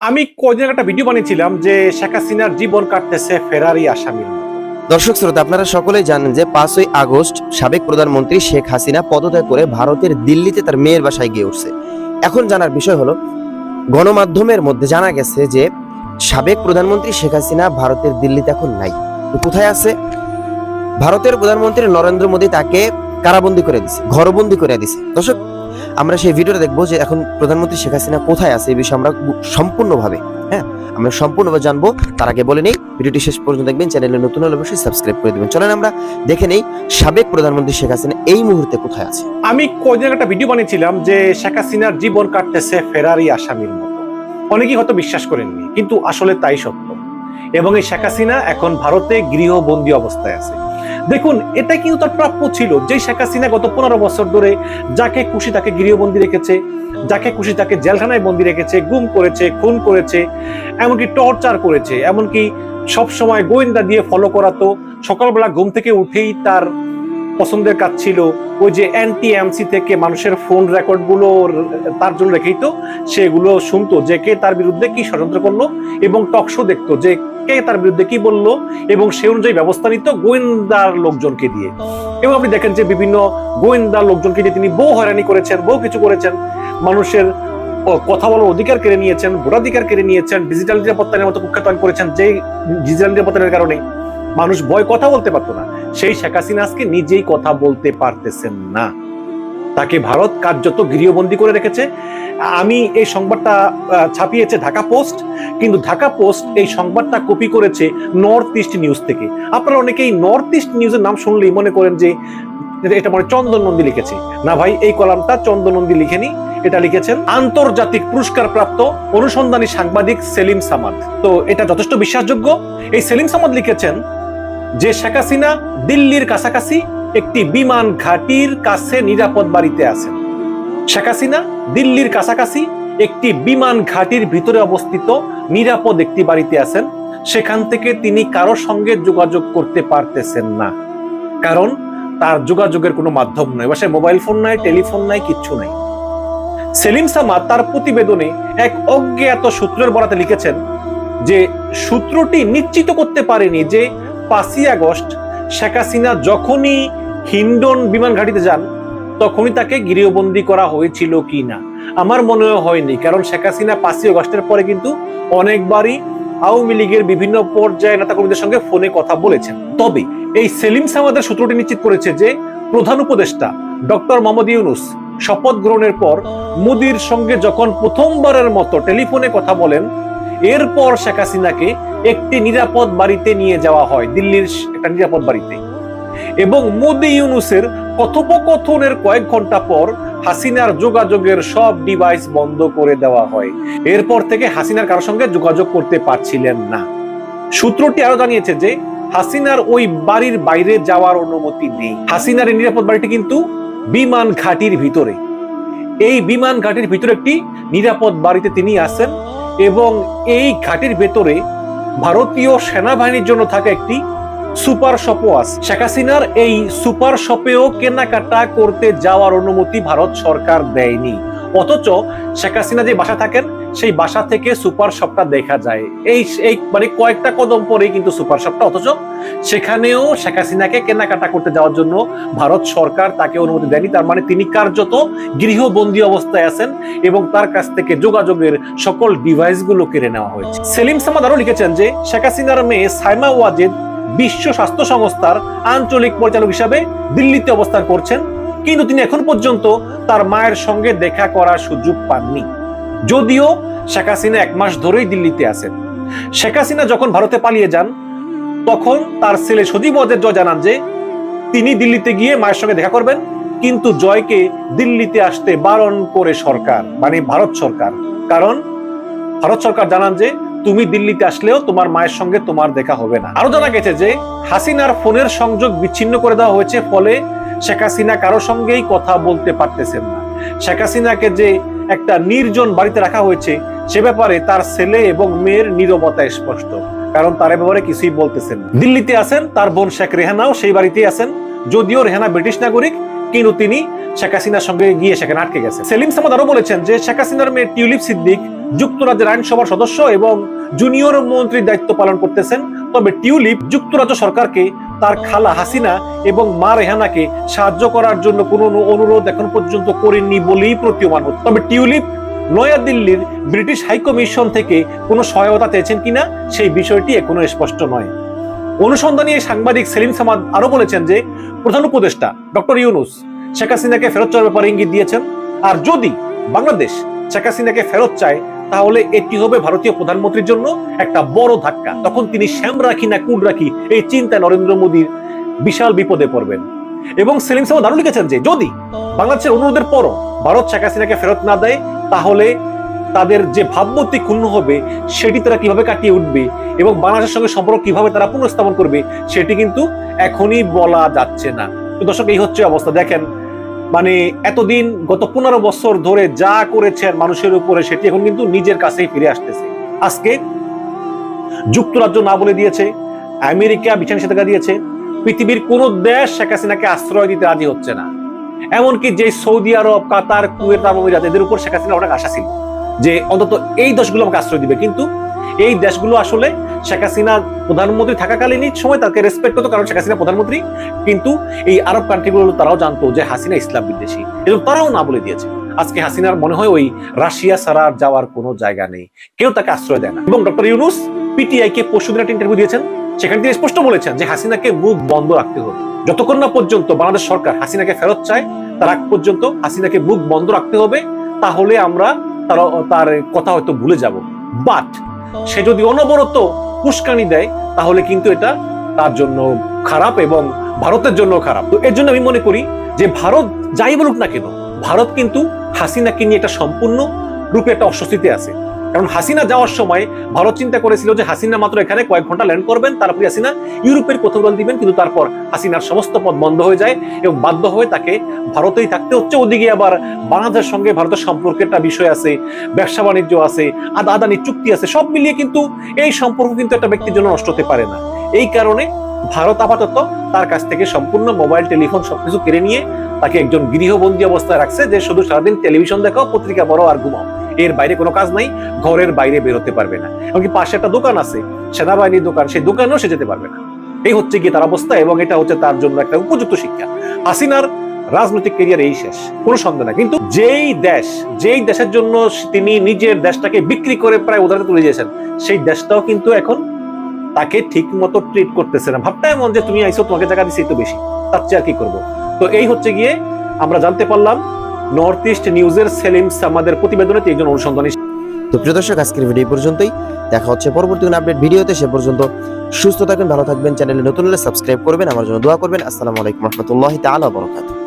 আমি কদিন একটা ভিডিও বানিয়েছিলাম যে শেখ হাসিনার জীবন কাটতেছে ফেরারি আসামির দর্শক শ্রোতা, আপনারা সকলেই জানেন যে পাঁচই আগস্ট সাবেক প্রধানমন্ত্রী শেখ হাসিনা পদত্যাগ করে ভারতের দিল্লিতে তার মেয়ের বাসায় গিয়ে উঠছে। এখন জানার বিষয় হলো, গণমাধ্যমের মধ্যে জানা গেছে যে সাবেক প্রধানমন্ত্রী শেখ হাসিনা ভারতের দিল্লিতে এখন নাই। কোথায় আছে? ভারতের প্রধানমন্ত্রী নরেন্দ্র মোদী তাকে কারাবন্দি করে দিছে, ঘরবন্দি করে দিছে। দর্শক আমরা সেই ভিডিওটা দেখব যে এখন প্রধানমন্ত্রী শেখ হাসিনা কোথায় আছে, এই বিষয়ে আমরা সম্পূর্ণভাবে হ্যাঁ? আমরা সম্পূর্ণভাবে জানব, তার আগে বলে নেই, ভিডিওটি শেষ পর্যন্ত দেখবেন, চ্যানেলে নতুন হলে অবশ্যই সাবস্ক্রাইব করে দেবেন। চলেন আমরা দেখে নেই সাবেক প্রধানমন্ত্রী শেখ হাসিনা এই মুহূর্তে কোথায় আছে। আমি কদিন আগে একটা ভিডিও বানিয়েছিলাম যে শেখ হাসিনার জীবন কাটতেছে ফেরারি আসামির মতো। অনেকেই হয়তো বিশ্বাস করেননি, কিন্তু আসলে তাই সত্য। এবং এই শেখ হাসিনা এখন ভারতে গৃহবন্দী অবস্থায় আছে। দেখুন, এটা কিন্তু তার প্রাপ্য ছিল। যে শেখ হাসিনা গত পনেরো বছর ধরে যাকে খুশি তাকে গৃহবন্দী রেখেছে, যাকে খুশি তাকে জেলখানায় বন্দি রেখেছে, গুম করেছে, খুন করেছে, এমনকি টর্চার করেছে, এমনকি সব সময় গোয়েন্দা দিয়ে ফলো করাতো। সকালবেলা ঘুম থেকে উঠেই তার পছন্দের কাজ ছিল ওই যে অ্যান্টি এমসি থেকে মানুষের ফোন রেকর্ডগুলো তার জন্য রেখেই তো সেগুলো শুনতো যে কে তার বিরুদ্ধে কি ষড়যন্ত্র করল এবং টকশো দেখতো যে কে তার বিরুদ্ধে কি বলল এবং সে অনুযায়ী ব্যবস্থা নিত গোয়েন্দার লোকজনকে দিয়ে। এবং আপনি দেখেন যে বিভিন্ন গোয়েন্দা লোকজনকে দিয়ে তিনি বহু হয়রানি করেছেন, বহু কিছু করেছেন। মানুষের কথা বলার অধিকার কেড়ে নিয়েছেন, ভোটাধিকার কেড়ে নিয়েছেন ডিজিটাল নিরাপত্তার মতো কুখ্যাত করেছেন যে ডিজিটাল নিরাপত্তার কারণে মানুষ ভয় কথা বলতে পারতো না। সেই শেখ হাসিনা আজকে নিজেই কথা বলতে পারতেছেন না। তাকে ভারত কার্যত গৃহবন্দী করে রেখেছে। আমি এই সংবাদটা ছাপিয়েছে ঢাকা পোস্ট, কিন্তু ঢাকা পোস্ট এই সংবাদটা কপি করেছে নর্থ ইস্ট নিউজ থেকে। আপনারা অনেকেই নর্থ ইস্ট নিউজের নাম শুনলেই মনে করেন যে, এটা মানে চন্দন নন্দী লিখেছে। না ভাই, এই কলামটা চন্দন নন্দী লিখেনি, এটা লিখেছেন আন্তর্জাতিক পুরস্কার প্রাপ্ত অনুসন্ধানী সাংবাদিক সেলিম সামাদ। তো এটা যথেষ্ট বিশ্বাসযোগ্য। এই সেলিম সামাদ লিখেছেন যে, শেখ হাসিনা দিল্লির কাছাকাছি একটি বিমান ঘাটির কাছে নিরাপদ বাড়িতে আছেন শেখ হাসিনা দিল্লির কাছাকাছি একটি বিমান ঘাটির ভিতরে অবস্থিত নিরাপদ একটি বাড়িতে আছেন। সেখান থেকে তিনি কারোর সঙ্গে যোগাযোগ করতে পারতেছেন না। কারণ তার যোগাযোগের কোনো মাধ্যম নয় বা মোবাইল ফোন নাই, টেলিফোন নাই, কিচ্ছু নাই। সেলিম সামাদ তার প্রতিবেদনে এক অজ্ঞাত সূত্রের বরাতে লিখেছেন যে, সূত্রটি নিশ্চিত করতে পারেনি যে পাঁচই আগস্ট শেখ হাসিনা যখনই হিন্ডন বিমান ঘাটিতে যান, তখনই তাকে গৃহবন্দী করা হয়েছিল কি না। আমার মনে হয়নি, কারণ শেখ হাসিনা পাঁচই আগস্টের পরে কিন্তু অনেকবারই আওয়ামী লীগের বিভিন্ন পর্যায়ে নেতাকর্মীদের সঙ্গে ফোনে কথা বলেছেন। তবে এই সেলিম সামাদের সূত্রটি নিশ্চিত করেছে যে প্রধান উপদেষ্টা ডক্টর মোহাম্মদ ইউনুস শপথ গ্রহণের পর মোদির সঙ্গে যখন প্রথমবারের মতো টেলিফোনে কথা বলেন, এরপর শেখ হাসিনাকে একটি নিরাপদ বাড়িতে নিয়ে যাওয়া হয়, দিল্লির একটা নিরাপদ বাড়িতে। এবং মোদি ইউনুসের কথোপকথনের কয়েক ঘণ্টা পর হাসিনার যোগাযোগের সব ডিভাইস বন্ধ করে দেওয়া হয়। এরপর থেকে হাসিনার কারোর সঙ্গে যোগাযোগ করতে পারছিলেন না। সূত্রটি আরও জানিয়েছে যে, হাসিনার ওই বাড়ির বাইরে যাওয়ার অনুমতি নেই। হাসিনার এই নিরাপদ বাড়িটি কিন্তু বিমান ঘাটির ভিতরে। এই বিমান ঘাটির ভিতরে একটি নিরাপদ বাড়িতে তিনি আছেন এবং এই ঘাটির ভেতরে ভারতীয় সেনাবাহিনীর জন্য থাকা একটি সুপার শপও আছে। শেখ হাসিনার এই সুপার শপেও কেনাকাটা করতে যাওয়ার অনুমতি ভারত সরকার দেয়নি। অথচ শেখ হাসিনা যে বাসা থাকেন, সেই বাসা থেকে সুপার শপটা দেখা যায়। এই এই মানে কয়েকটা কদম পরেই কিন্তু সুপার শপটা, অথচ সেখানেও শেখ হাসিনাকে কেনাকাটা করতে যাওয়ার জন্য ভারত সরকার তাকে অনুমতি দেয়নি। তার মানে তিনি কার্যত গৃহবন্দী অবস্থায় আছেন এবং তার কাছ থেকে যোগাযোগের সকল ডিভাইসগুলো কেড়ে নেওয়া হয়েছে। সেলিম সামাদ আরও লিখেছেন যে, শেখ হাসিনার মেয়ে সাইমা ওয়াজেদ বিশ্ব স্বাস্থ্য সংস্থার আঞ্চলিক পরিচালক হিসাবে দিল্লিতে অবস্থান করছেন, কিন্তু তিনি এখন পর্যন্ত তার মায়ের সঙ্গে দেখা করার সুযোগ পাননি। যদিও শেখ হাসিনা এক মাস ধরেই দিল্লিতে আছেন। শেখ হাসিনা যখন ভারতে পালিয়ে যান, তখন তার ছেলে সজীব ওয়াজেদ জয় জানান যে, তিনি দিল্লিতে গিয়ে মায়ের সঙ্গে দেখা করবেন, কিন্তু জয়কে দিল্লিতে আসতে বারণ করে সরকার মানে ভারত সরকার। কারণ ভারত সরকার জানান যে তুমি দিল্লিতে আসলেও তোমার মায়ের সঙ্গে তোমার দেখা হবে না। আরও জানা গেছে যে, হাসিনার ফোনের সংযোগ বিচ্ছিন্ন করে দেওয়া হয়েছে, ফলে শেখ হাসিনা কারও সঙ্গেই কথা বলতে পারতেছেন না। শেখ হাসিনাকে যে একটা নির্জন বাড়িতে রাখা হয়েছে, সে ব্যাপারে তার ছেলে এবং মেয়ের নীরবতা স্পষ্ট, কারণ তার ব্যাপারে কিছুই বলতেছেন দিল্লিতে আছেন, তার বোন শেখ রেহানাও সেই বাড়িতেই আছেন, যদিও রেহানা ব্রিটিশ নাগরিক, কিন্তু তিনি শেখ হাসিনার সঙ্গে গিয়ে সেখানে আটকে গেছে সেলিম সামাদ আরও বলেছেন যে, শেখ হাসিনার মেয়ে টিউলিপ সিদ্দিক যুক্তরাজ্যের আইনসভার সদস্য এবং জুনিয়র মন্ত্রীর দায়িত্ব পালন করতেছেন। তবে টিউলিপ যুক্তরাজ্য সরকারকে তার খালা হাসিনা এবং মা রেহানাকে সাহায্য করার জন্য কোনো অনুরোধ এখন পর্যন্ত করেননি বলেই প্রতীয়মান হচ্ছে। তবে টিউলিপ নয়াদিল্লির ব্রিটিশ হাইকমিশন থেকে কোনো সহায়তা চেয়েছেন কিনা সেই বিষয়টি এখনও স্পষ্ট নয়। অনুসন্ধানী এই সাংবাদিক সেলিম সামাদ আরও বলেছেন যে, প্রধান উপদেষ্টা ডক্টর ইউনুস শেখ হাসিনাকে ফেরত চাওয়ার ব্যাপারে ইঙ্গিত দিয়েছেন। আর যদি বাংলাদেশ শেখ হাসিনাকে ফেরত চায় তাহলে এটি হবে ভারতীয় প্রধানমন্ত্রীর জন্য একটা বড় ধাক্কা। তখন তিনি শ্যাম রাখি না কুড রাখি, এই চিন্তায় নরেন্দ্র মোদীর বিশাল বিপদে পড়বেন। এবং সেলিম সামাদ আরও লিখেছেন যে, যদি বাংলাদেশের অনুরোধের পরও ভারত শেখ হাসিনাকে ফেরত না দেয়, তাহলে তাদের যে ভাবমূর্তি ক্ষুণ্ণ হবে, সেটি তারা কীভাবে কাটিয়ে উঠবে এবং বাংলাদেশের সঙ্গে সম্পর্ক কীভাবে তারা পুনঃস্থাপন করবে, সেটি কিন্তু এখনই বলা যাচ্ছে না। দর্শক, এই হচ্ছে অবস্থা। দেখেন মানে এতদিন গত পনেরো বছর ধরে যা করেছেন মানুষের উপরে, সেটি এখন কিন্তু নিজের কাছেই ফিরে আসতেছে। আজকে যুক্তরাজ্য না বলে দিয়েছে, আমেরিকা বিছান নিষেধাজ্ঞা দিয়েছে, পৃথিবীর কোন দেশ শেখ হাসিনাকে আশ্রয় দিতে রাজি হচ্ছে না। এমনকি যে সৌদি আরব, কাতার, কুয়েত, আরব এদের উপর শেখ হাসিনা অনেক আশা ছিল। যে অন্তত এই দেশগুলো আমাকে আশ্রয় দিবে। কিন্তু এই দেশগুলো আসলে শেখ হাসিনা প্রধানমন্ত্রী থাকাকালীনই সময় তাকে রেসপেক্ট করতো, কারণ শেখ হাসিনা প্রধানমন্ত্রী। কিন্তু এই আরব কান্ট্রিগুলো তারাও জানতো যে হাসিনা ইসলাম বিদ্বেষী। এবং তারাও না বলে দিয়েছে। আজকে হাসিনার মনে হয় ওই রাশিয়া ছাড়া যাওয়ার কোনো জায়গা নেই। কেউ তাকে আশ্রয় দেয় না। এবং ডক্টর ইউনুস পিটিআই কে পরশুদিন একটা ইন্টারভিউ দিয়েছেন। সেখানে তিনি স্পষ্ট বলেছেন যে হাসিনাকে মুখ বন্ধ রাখতে হবে। যতক্ষণ না পর্যন্ত বাংলাদেশ সরকার হাসিনাকে ফেরত চায়, তার আগ পর্যন্ত হাসিনাকে মুখ বন্ধ রাখতে হবে। তাহলে আমরা তার তার কথা হয়তো ভুলে যাব। বাট সে যদি অনবরত উস্কানি দেয়, তাহলে কিন্তু এটা তার জন্য খারাপ এবং ভারতের জন্য খারাপ। তো এর জন্য আমি মনে করি যে ভারত যাই বলুক না কেন, ভারত কিন্তু হাসিনাকে নিয়ে এটা সম্পূর্ণ রূপে একটা অস্বস্তিতে আছে। কারণ হাসিনা যাওয়ার সময় ভারত চিন্তা করেছিল যে হাসিনা মাত্র এখানে কয়েক ঘণ্টা ল্যান্ড করবেন, তারপরে হাসিনা ইউরোপের কোথাও উড়াল দিবেন, কিন্তু তারপর হাসিনার সমস্ত পথ বন্ধ হয়ে যায় এবং বাধ্য হয়ে তাকে ভারতেই থাকতে হচ্ছে। ওদিকে আবার বাংলাদেশের সঙ্গে ভারতের সম্পর্কের একটা বিষয় আছে, ব্যবসা বাণিজ্য আছে আদা আদানি চুক্তি আছে, সব মিলিয়ে কিন্তু এই সম্পর্ক কিন্তু একটা ব্যক্তির জন্য নষ্ট হতে পারে না। এই কারণে ভারত আপাতত তার কাছ থেকে সম্পূর্ণ মোবাইল, টেলিফোন সবকিছু কেড়ে নিয়ে তাকে একজন গৃহবন্দী অবস্থায় রাখছে যে শুধু সারাদিন টেলিভিশন দেখাও, পত্রিকা পড়ো আর ঘুমাও। এর বাইরে কোনো কাজ নাই, ঘরের বাইরে বেরোতে পারবে না। এমনকি পাশে একটা দোকান আছে, সেনাবাহিনীর দোকান, সেই দোকানেও সে যেতে পারবে না। এই হচ্ছে গিয়ে তার অবস্থা এবং এটা হচ্ছে তার জন্য একটা উপযুক্ত শিক্ষা। হাসিনার রাজনৈতিক কেরিয়ার এই শেষ, কোনো সন্দেহ না কিন্তু যেই দেশ, যেই দেশের জন্য তিনি নিজের দেশটাকে বিক্রি করে প্রায় উদাহরণ তুলে দিয়েছেন, সেই দেশটাও কিন্তু এখন তাকে ঠিক মতো ট্রিট করতেছে না। ভাবটা এমন যে তুমি আইসো তোমাকে টাকা দিছি তো বেশি। তার চেয়ে আর কি করব? তো এই হচ্ছে গিয়ে আমরা জানতে পারলাম নর্থ ইস্ট নিউজের সেলিম সামাদের প্রতিবেদনে একজন অনুসন্ধানী। তো প্রিয় দর্শক, আজকের ভিডিও পর্যন্তই। দেখা হচ্ছে পরবর্তী কোনো আপডেট ভিডিওতে, সে পর্যন্ত সুস্থ থাকবেন, ভালো থাকবেন চ্যানেলে নতুন হলে সাবস্ক্রাইব করবেন, আমার জন্য দোয়া করবেন। আসসালামু আলাইকুম রহমতুল্লাহ তাআলা বরকাতুহু।